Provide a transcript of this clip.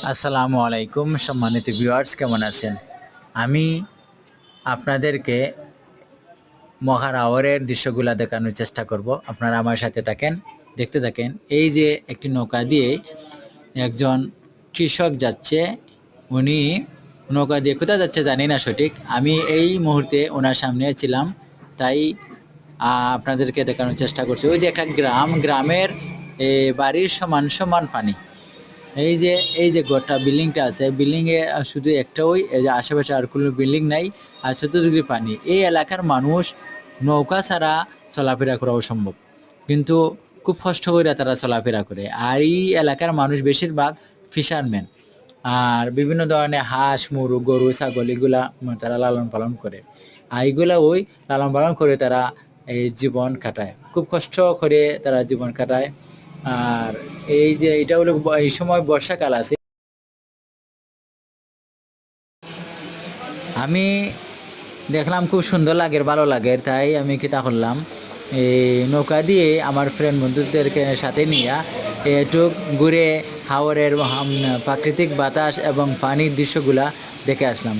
আসসালামু আলাইকুম সম্মানিত ভিউয়ার্স কেমন আছেন? আমি আপনাদেরকে মহারাওয়ারের দৃশ্যগুলা দেখানোর চেষ্টা করব। আপনারা আমার সাথে থাকেন, দেখতে থাকেন। এই যে একটি নৌকা দিয়ে একজন কৃষক যাচ্ছে, উনি নৌকা দিয়ে কোথায় যাচ্ছে জানি না সঠিক। আমি এই মুহূর্তে ওনার সামনে ছিলাম, তাই আপনাদেরকে দেখানোর চেষ্টা করছি। ওই যে একটা গ্রাম, গ্রামের বাড়ির সমান সমান পানি। এই যে এই যে গোটা বিল্ডিংটা আছে, বিল্ডিং এ শুধু একটা ওই, এই যে আশেপাশে আর কোনো বিল্ডিং নাই, আর চতুর্দিকে পানি। এই এলাকার মানুষ নৌকা ছাড়া চলাফেরা করা অসম্ভব কিন্তু খুব কষ্ট করে তারা চলাফেরা করে। আর এই এলাকার মানুষ বেশিরভাগ ফিশারম্যান আর বিভিন্ন ধরনের হাঁস মুরু গরু, ছাগল, এগুলা তারা লালন পালন করে। আর এইগুলা ওই লালন পালন করে তারা এই জীবন কাটায়। খুব কষ্ট করে তারা জীবন কাটায়। আর এই যে এটা হলো এই সময় বর্ষাকাল আছে। আমি দেখলাম খুব সুন্দর লাগে, ভালো লাগে, তাই আমি কিতা করলাম, এই নৌকা দিয়ে আমার ফ্রেন্ড বন্ধুদেরকে সাথে নিয়ে একটু ঘুরে হাওরের প্রাকৃতিক বাতাস এবং পানির দৃশ্যগুলা দেখে আসলাম।